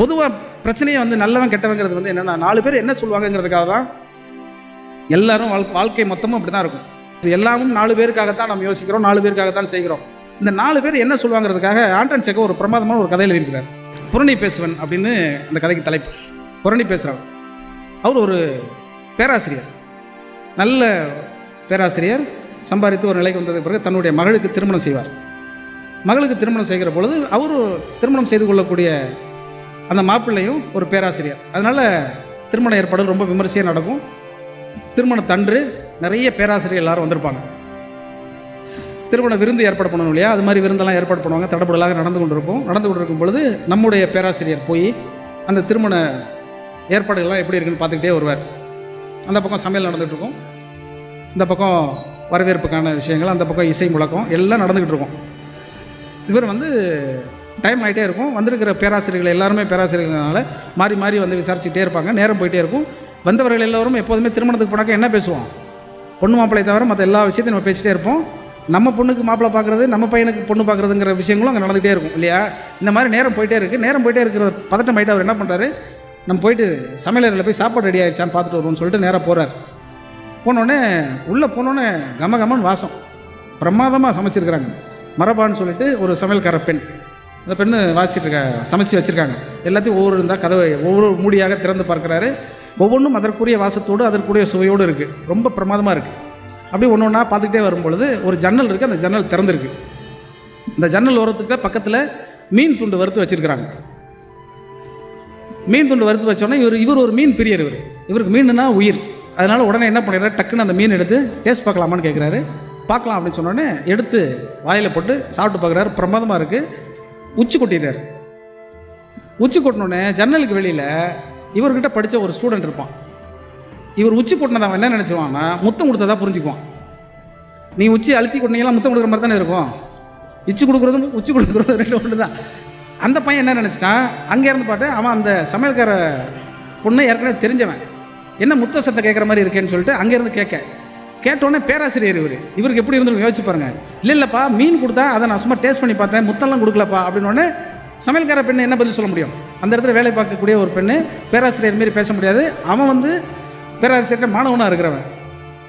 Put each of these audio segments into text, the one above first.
பொதுவாக பிரச்சனையை வந்து நல்லவன் கெட்டவங்கிறது வந்து என்னென்னா நாலு பேர் என்ன சொல்லுவாங்கங்கிறதுக்காக தான் எல்லாரும் வாழ் வாழ்க்கை மொத்தமும் அப்படி தான் இருக்கும். இது எல்லாமும் நாலு பேருக்காகத்தான் நம்ம யோசிக்கிறோம் நாலு பேருக்காகத்தான் செய்கிறோம். இந்த நாலு பேர் என்ன சொல்லுவாங்கிறதுக்காக ஆண்டன் செக்க ஒரு பிரமாதமான ஒரு கதையில் இருக்கிறார் புரணி பேசுவன் அப்படின்னு அந்த கதைக்கு தலைப்பு. புரணி பேசுகிறவர் அவர் ஒரு பேராசிரியர். நல்ல பேராசிரியர். சம்பாதித்து ஒரு நிலைக்கு வந்ததுக்கு பிறகு தன்னுடைய மகளுக்கு திருமணம் செய்வார். மகளுக்கு திருமணம் செய்கிற பொழுது அவர் திருமணம் செய்து கொள்ளக்கூடிய அந்த மாப்பிள்ளையும் ஒரு பேராசிரியர். அதனால் திருமண ஏற்பாடு ரொம்ப விமரிசையாக நடக்கும். திருமணத்தன்று நிறைய பேராசிரியர் எல்லாரும் வந்திருப்பாங்க. திருமண விருந்து ஏற்பாடு பண்ணணும் இல்லையா? அது மாதிரி விருந்தெல்லாம் ஏற்பாடு பண்ணுவாங்க. தடபடலாக நடந்து கொண்டிருக்கும் நடந்து கொண்டிருக்கும் பொழுது நம்முடைய பேராசிரியர் போய் அந்த திருமண ஏற்பாடுகள்லாம் எப்படி இருக்குன்னு பார்த்துக்கிட்டே வருவார். அந்த பக்கம் சமையல் நடந்துகிட்டு இருக்கும் இந்த பக்கம் வரவேற்புக்கான விஷயங்கள் அந்த பக்கம் இசை முழக்கம் எல்லாம் நடந்துக்கிட்டு இருக்கும் இவர் வந்து டைம் ஆகிட்டே இருக்கும். வந்திருக்கிற பேராசிரியர்கள் எல்லாருமே பேராசிரியர்கள்னால மாறி மாறி வந்து விசாரிச்சுட்டே இருப்பாங்க. நேரம் போயிட்டே இருக்கும். வந்தவர்கள் எல்லோரும் எப்போதுமே திருமணத்துக்கு போனாக்க என்ன பேசுவோம்? பொண்ணு மாப்பிள்ளை தவிர மற்ற எல்லா விஷயத்தையும் நம்ம பேசிகிட்டே இருப்போம். நம்ம பொண்ணுக்கு மாப்பிள்ளை பார்க்குறது நம்ம பையனுக்கு பொண்ணு பார்க்குறதுங்கிற விஷயங்களும் அங்கே நடந்துகிட்டே இருக்கும் இல்லையா? இந்த மாதிரி நேரம் போயிட்டே இருக்குது நேரம் போயிட்டே இருக்கிற பதட்டம் ஆகிட்டு அவர் என்ன பண்ணுறாரு நம்ம போயிட்டு சமையலறையில் போய் சாப்பாடு ரெடி ஆகிடுச்சான்னு பார்த்துட்டு வருவோம்னு சொல்லிட்டு நேராக போகிறார் போனோடனே உள்ளே போனோடனே கம கமன்னு வாசம். பிரமாதமாக சமைச்சிருக்கிறாங்க. மரபான்னு சொல்லிட்டு ஒரு சமையல்கார பெண். அந்த பெண்ணு வாசிச்சுட்டு இருக்க சமைச்சு வச்சுருக்காங்க. எல்லாத்தையும் ஒவ்வொரு இருந்தால் கதவை ஒவ்வொரு மூடியாக திறந்து பார்க்குறாரு. ஒவ்வொன்றும் அதற்குரிய வாசத்தோடு அதற்குரிய சுவையோடு இருக்குது ரொம்ப பிரமாதமாக இருக்குது அப்படியே ஒன்று ஒன்றா பார்த்துக்கிட்டே வரும்பொழுது ஒரு ஜன்னல் இருக்குது அந்த ஜன்னல் திறந்துருக்கு. இந்த ஜன்னல் ஓரத்துக்கு பக்கத்தில் மீன் துண்டு வறுத்து வச்சுருக்கிறாங்க. மீன் துண்டு வறுத்து வச்சோன்னே இவர் இவர் ஒரு மீன் பிரியர் இவர். இவருக்கு மீனுனா உயிர். அதனால் உடனே என்ன பண்ணிடுறாரு? டக்குன்னு அந்த மீன் எடுத்து டேஸ்ட் பார்க்கலாமான்னு கேட்குறாரு பார்க்கலாம் அப்படின்னு சொன்னோடனே எடுத்து வாயில் போட்டு சாப்பிட்டு பார்க்குறாரு. பிரமாதமாக இருக்குது உச்சி கொட்டிடுறார். உச்சி கொட்டினோடனே ஜன்னலுக்கு வெளியில் இவர்கிட்ட படித்த ஒரு ஸ்டூடெண்ட் இருப்பான். இவர் உச்சி கொட்டினதை அவன் என்ன நினச்சிருவான்னா முத்தம் கொடுத்ததா புரிஞ்சுக்குவான். நீ உச்சி அழுத்தி கொட்டினீங்களா முத்தம் கொடுக்குற மாதிரி தானே இருக்கும்? இச்சு கொடுக்குறதும் உச்சி கொடுக்குறதும் ரெண்டு ஒன்று தான் அந்த பையன் என்ன நினச்சிட்டான்? அங்கே இருந்து பாட்டு அவன் அந்த சமையல்கார பொண்ணை ஏற்கனவே தெரிஞ்சவன். என்ன முத்த சத்தை கேட்குற மாதிரி இருக்கேன்னு சொல்லிட்டு அங்கேருந்து கேட்க. கேட்டோடனே பேராசிரியர் இவர். இவருக்கு எப்படி இருந்திருக்கும் யோசிச்சு பாருங்க. இல்லை இல்லைப்பா மீன் கொடுத்தா அதை நான் சும்மா டேஸ்ட் பண்ணி பார்த்தேன் முத்தெல்லாம் கொடுக்கலப்பா அப்படின்னு சமையல்கார பெண்ணு என்ன பதில் சொல்ல முடியும்? அந்த இடத்துல வேலை பார்க்கக்கூடிய ஒரு பெண்ணு பேராசிரியர் மாரி பேச முடியாது. அவன் வந்து பேராசிரியர்கிட்ட மாணவனாக இருக்கிறவன்.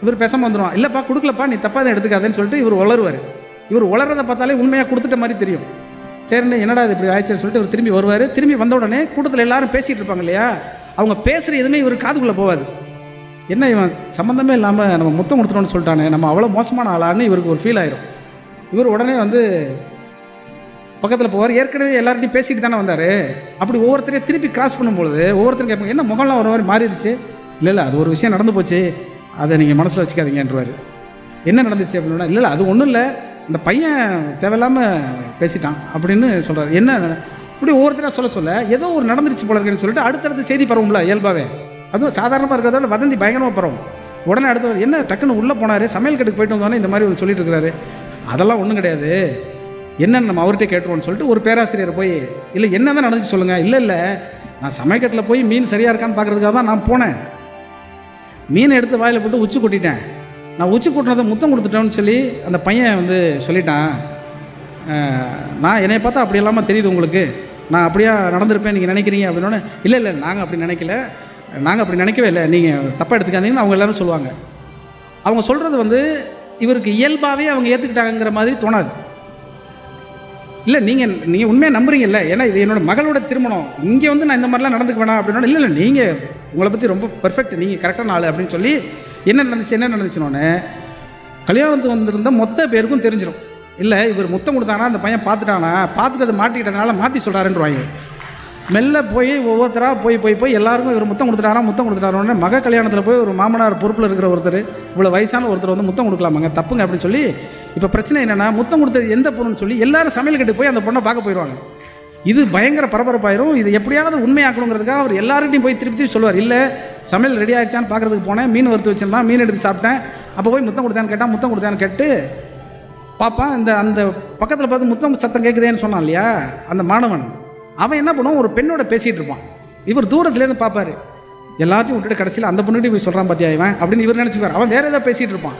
இவர் பேசாமல் வந்துடுவான் இல்லைப்பா கொடுக்கலப்பா நீ தப்பாக தான் எடுத்துக்காதேன்னு சொல்லிட்டு இவர் வளருவார். இவர் உளறதை பார்த்தாலே உண்மையாக கொடுத்துட்ட மாதிரி தெரியும். சரிண்ணே என்னடா இது இப்படி ஆயிடுச்சுன்னு சொல்லிட்டு இவர் திரும்பி வருவார். திரும்பி வந்த உடனே கூட்டத்தில் எல்லாரும் பேசிகிட்டு இருப்பாங்க இல்லையா? அவங்க பேசுகிற எதுவுமே இவர் காதுக்குள்ளே போவாது. என்ன இவன் சம்மந்தமே இல்லாமல் நம்ம முத்தம் கொடுத்துட்டோம்னு சொல்லிட்டானே நம்ம அவ்வளோ மோசமான ஆளான்னு இவருக்கு ஒரு ஃபீல் ஆயிரும். இவர் உடனே வந்து பக்கத்தில் போவார். ஏற்கனவே எல்லார்ட்டையும் பேசிட்டு தானே வந்தார். அப்படி ஒவ்வொருத்தரையும் திருப்பி கிராஸ் பண்ணும்பொழுது ஒவ்வொருத்தரும் கேட்பாங்க என்ன முகம்லாம் ஒரு மாதிரி மாறிடுச்சு? இல்லை இல்லை அது ஒரு விஷயம் நடந்து போச்சு. அதை நீங்கள் மனசில் வச்சுக்காதீங்கன்றவார். என்ன நடந்துச்சு? அப்படின்னா இல்லை இல்லை அது ஒன்றும் இல்லை. இந்த பையன் தேவையில்லாமல் பேசிட்டான். அப்படின்னு சொல்கிறார் என்ன? இப்படி ஒவ்வொருத்தராக சொல்ல சொல்ல ஏதோ ஒரு நடந்துருச்சு போல இருக்குன்னு சொல்லிட்டு அடுத்தடுத்து செய்தி பரவும்ல இயல்பாகவே அதுவும் சாதாரணமாக இருக்கிறதோட வதந்தி பயங்கரமாக பரவும். உடனே அடுத்து என்ன டக்குன்னு உள்ளே போனார்? சமையல் கட்டுக்கு போயிட்டு வந்தோடனே இந்த மாதிரி சொல்லிட்டு இருக்கிறாரு. அதெல்லாம் ஒன்றும் கிடையாது. என்னென்னு நம்ம அவர்கிட்ட கேட்டுருவோம்னு சொல்லிட்டு ஒரு பேராசிரியர் போய் இல்லை என்ன தான் நடந்துச்சு சொல்லுங்கள் இல்லை இல்லை. நான் சமையக்கட்டில் போய் மீன் சரியாக இருக்கான்னு பார்க்குறதுக்காக தான் நான் போனேன். மீனை எடுத்து வாயில் போட்டு உச்சி கொட்டிட்டேன். நான் உச்சி கொட்டினதை முத்தம் கொடுத்துட்டேன்னு சொல்லி அந்த பையன் வந்து சொல்லிட்டான். நான் என்னை பார்த்தா அப்படி இல்லாமல் தெரியுது உங்களுக்கு. நான் அப்படியே நடந்திருப்பேன் நீங்கள் நினைக்கிறீங்க அப்படின்னோடனே இல்லை இல்லை நாங்கள் அப்படி நினைக்கல. நாங்கள் அப்படி நினைக்கவே இல்லை. நீங்கள் தப்பாக எடுத்துக்காதீங்கன்னு அவங்க எல்லோரும் சொல்லுவாங்க. அவங்க சொல்கிறது வந்து இவருக்கு இயல்பாகவே அவங்க ஏற்றுக்கிட்டாங்கங்கிற மாதிரி தோணாது. இல்லை நீங்கள் நீங்கள் உண்மையாக நம்புறீங்கல்ல ஏன்னா இது என்னோடய மகளோட திருமணம். இங்கே வந்து நான் இந்த மாதிரிலாம் நடந்துக்க வேணாம் அப்படின்னா இல்லை இல்லை நீங்கள் உங்களை பற்றி ரொம்ப பெர்ஃபெக்ட் நீங்கள் கரெக்டான ஆள் அப்படின்னு சொல்லி என்ன நடந்துச்சு என்ன நடந்துச்சுனோன்னு கல்யாணத்துக்கு வந்திருந்த மொத்த பேருக்கும் தெரிஞ்சிடும் இல்லை இவர் முத்தம் கொடுத்தானா அந்த பையன் பார்த்துட்டானா பார்த்துட்டு அதை மாட்டிக்கிட்டதுனால மாற்றி சொல்கிறாருன்றவாங்க மெல்ல போய் ஒவ்வொருத்தராக போய் போய் போய் எல்லாருக்கும் இவர் முத்தம் கொடுத்துட்டாரா முத்தம் கொடுத்துட்டாரோன்னு மக கல்யாணத்தில் போய் ஒரு மாமனார் பொறுப்பில் இருக்கிற ஒருத்தர் இவ்வளோ வயசான ஒருத்தர் வந்து முத்தம் கொடுக்கலாமாங்க தப்புங்க அப்படின்னு சொல்லி இப்போ பிரச்சனை என்னென்னா முத்தம் கொடுத்தது எந்த பொண்ணுன்னு சொல்லி எல்லாரும் சமையல் கட்டு போய் அந்த பொண்ணை பார்க்க போயிடுவாங்க இது பயங்கர பரபரப்பாயிரும். இது எப்படியாவது உண்மையாக்கணுங்கிறதுக்காக அவர் எல்லாருக்கிட்டையும் போய் திருப்பி திருப்பி சொல்லுவார். இல்லை சமையல் ரெடி ஆயிடுச்சான்னு பார்க்குறதுக்கு போனேன். மீன் வறுத்து வச்சிருந்தான். மீன் எடுத்து சாப்பிட்டேன். அப்போ போய் முத்தம் கொடுத்தான்னு கேட்டால் முத்தம் கொடுத்தான்னு கேட்டு பாப்பா இந்த அந்த பக்கத்தில் பார்த்து முத்தம் சத்தம் கேட்குதேன்னு சொன்னான் இல்லையா? அந்த மாணவன். அவன் என்ன பண்ணுவான்? ஒரு பெண்ணோட பேசிகிட்டு இருப்பான். இவர் தூரத்துலேருந்து பார்ப்பாரு. எல்லாத்தையும் விட்டுட்டு கடைசியில் அந்த பொண்ணுகிட்ட போய் சொல்கிறான் பார்த்தியா இவன்? அப்படின்னு இவர் நினச்சிப்பார். அவன் வேறு ஏதாவது பேசிகிட்டு இருப்பான்.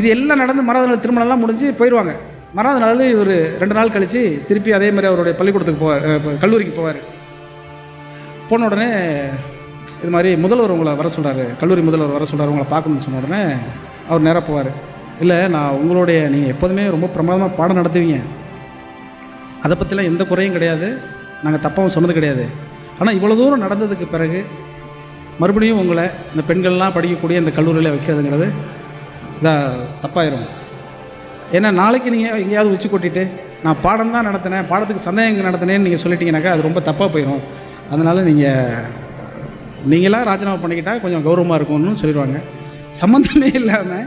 இது எல்லாம் நடந்து மறாவது நாள் திருமணம்லாம் முடிஞ்சு போயிடுவாங்க மறாவது நாள் இவர் ரெண்டு நாள் கழித்து திருப்பி அதே மாதிரி அவருடைய பள்ளிக்கூடத்துக்கு போவார் கல்லூரிக்கு போவார். போன உடனே இது மாதிரி முதல்வர் உங்களை வர சொல்கிறாரு கல்லூரி முதல்வர் வர சொல்கிறாரு உங்களை பார்க்கணும்னு சொன்ன உடனே அவர் நேராக போவார். இல்லை நான் உங்களுடைய நீங்கள் எப்போதுமே ரொம்ப பிரமாதமாக பாடம் நடத்துவீங்க. அதை பற்றிலாம் எந்த குறையும் கிடையாது. நாங்கள் தப்பாகவும் சொன்னது கிடையாது. ஆனால் இவ்வளோ தூரம் நடந்ததுக்கு பிறகு மறுபடியும் உங்களை இந்த பெண்கள்லாம் படிக்கக்கூடிய இந்த கல்லூரியில் வைக்கிறதுங்கிறது இதாக தப்பாயிரும். ஏன்னா நாளைக்கு நீங்கள் எங்கேயாவது உச்சி கொட்டிட்டு நான் பாடம் தான் நடத்தினேன் பாடத்துக்கு சந்தேகம் நடத்தினேன்னு நீங்கள் சொல்லிட்டீங்கனாக்கா அது ரொம்ப தப்பாக போயிடும் அதனால் நீங்கள் நீங்களாம் ராஜினாமா பண்ணிக்கிட்டால் கொஞ்சம் கௌரவமாக இருக்கும்னு சொல்லிடுவாங்க. சம்மந்தமே இல்லாமல்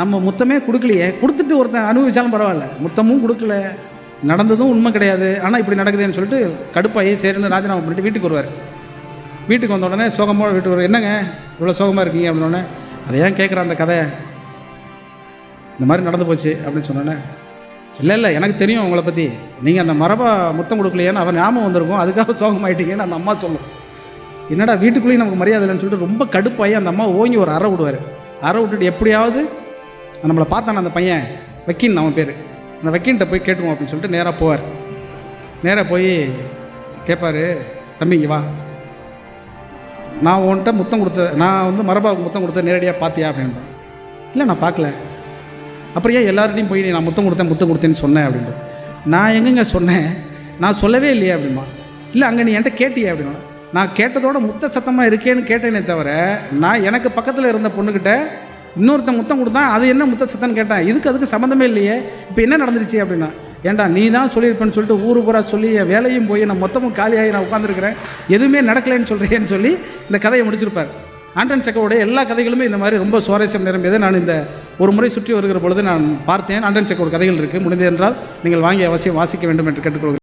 நம்ம முத்தமே கொடுக்கலையே. கொடுத்துட்டு ஒருத்தன் அனுபவிச்சாலும் பரவாயில்ல. முத்தமும் கொடுக்கல. நடந்ததும் உண்மை கிடையாது. ஆனால் இப்படி நடக்குதுன்னு சொல்லிட்டு கடுப்பாகி சரின்னு ராஜினாமா பண்ணிட்டு வீட்டுக்கு வருவார். வீட்டுக்கு வந்த உடனே சோகமாக வீட்டுக்கு வருவார். என்னங்க? இவ்வளோ சோகமாக இருக்கீங்க? அப்படின்னோடனே அதை ஏன் கேட்குற அந்த கதை? இந்த மாதிரி நடந்து போச்சு அப்படின்னு சொன்னோன்னே இல்லை இல்லை எனக்கு தெரியும் உங்களை பற்றி நீங்கள் அந்த மரபாக முத்தம் கொடுக்கலையேன்னு அவன் ஞாபகம் வந்திருக்கும். அதுக்காக சோகமாயிட்டீங்கன்னு அந்த அம்மா சொல்லும். என்னடா வீட்டுக்குள்ளேயும் நமக்கு மரியாதை இல்லைன்னு சொல்லிட்டு ரொம்ப கடுப்பாகி அந்த அம்மா ஓங்கி ஒரு அறை விடுவார். அறை விட்டுட்டு எப்படியாவது நம்மளை பார்த்தான அந்த பையன். வைக்கின்னு அவன் பேர். இந்த வக்கீன்கிட்ட போய் கேட்டுவோம் அப்படின்னு சொல்லிட்டு நேராக போவார். நேராக போய் கேட்பார் தம்பிங்க வா. நான் உன்கிட்ட முத்தம் கொடுத்த நான் வந்து மரபாவுக்கு முத்தம் கொடுத்த நேரடியாக பார்த்தியா அப்படின்ட்டு இல்லை நான் பார்க்கல அப்புறம் ஏன் எல்லார்ட்டையும் போய் நான் முத்தம் கொடுத்தேன் முத்தம் கொடுத்தேன்னு சொன்னேன்? அப்படின்ட்டு நான் எங்கெங்க சொன்னேன்? நான் சொல்லவே இல்லையே அப்படிமா இல்லை அங்கே நீ என்கிட்ட கேட்டியே? அப்படின்னா நான் கேட்டதோட முத்த சத்தமாக இருக்கேன்னு கேட்டேனே தவிர நான் எனக்கு பக்கத்தில் இருந்த பொண்ணுக்கிட்ட இன்னொருத்தன் முத்தம் கொடுத்தான் அது என்ன முத்த சத்தம்னு கேட்டேன். இதுக்கு அதுக்கு சம்மந்தமே இல்லையே. இப்போ என்ன நடந்துருச்சு அப்படின்னா ஏன்டா நீ தான் சொல்லியிருப்பேன்னு சொல்லிட்டு ஊர் பூரா சொல்லி என் வேலையும் போய் நான் மொத்தமும் காலியாகி நான் உட்காந்துருக்கிறேன் எதுவுமே நடக்கலைன்னு சொல்கிறேன்னு சொல்லி இந்த கதையை முடிச்சிருப்பார். ஆண்டன் செக்கோடைய எல்லா கதைகளுமே இந்த மாதிரி ரொம்ப சுவாரஸ்யம் நிரம்பியதை நான் இந்த ஒரு முறை சுற்றி வருகிற பொழுது நான் பார்த்தேன். ஆண்டன் செக்கோட கதைகள் இருக்குது முடிந்தது என்றால் நீங்கள் வாங்கி அவசியம் வாசிக்க வேண்டும் என்று கேட்டுக்கொள்கிறேன்.